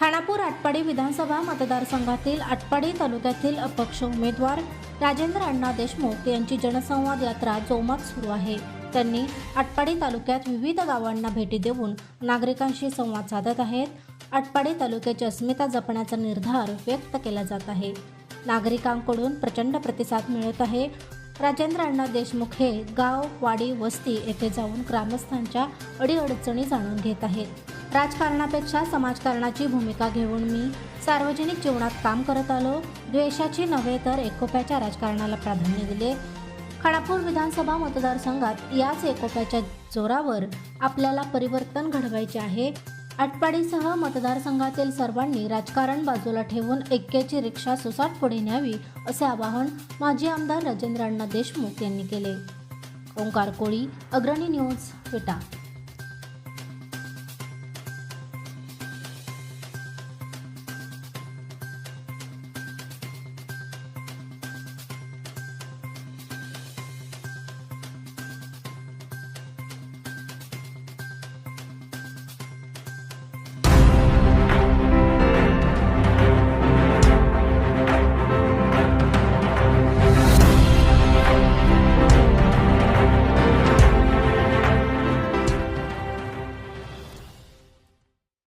खानापूर आटपाडी विधानसभा मतदारसंघातील आटपाडी तालुक्यातील अपक्ष उमेदवार राजेंद्र अण्णा देशमुख यांची जनसंवाद यात्रा जोमात सुरू आहे. त्यांनी आटपाडी तालुक्यात विविध गावांना भेटी देऊन नागरिकांशी संवाद साधत आहेत. आटपाडी तालुक्याची अस्मिता जपण्याचा निर्धार व्यक्त केला जात आहे. नागरिकांकडून प्रचंड प्रतिसाद मिळत आहे. राजेंद्र अण्णा देशमुख हे गाव वाडी वस्ती येथे जाऊन ग्रामस्थांच्या अडीअडचणी जाणून घेत आहेत. राजकारणापेक्षा समाजकारणाची भूमिका घेऊन मी सार्वजनिक जीवनात काम करत आलो. द्वेषाची नव्हे तर एकोप्याच्या राजकारणाला प्राधान्य दिले. खानापूर विधानसभा मतदारसंघात याच एकोप्याच्या जोरावर आपल्याला परिवर्तन घडवायचे आहे. आटपाडीसह मतदारसंघातील सर्वांनी राजकारण बाजूला ठेवून ऐक्याची रिक्षा सुसाट पुढे न्यावी असे आवाहन माजी आमदार राजेंद्र अण्णा देशमुख यांनी केले. ओंकार कोळी अग्रणी न्यूज विटा.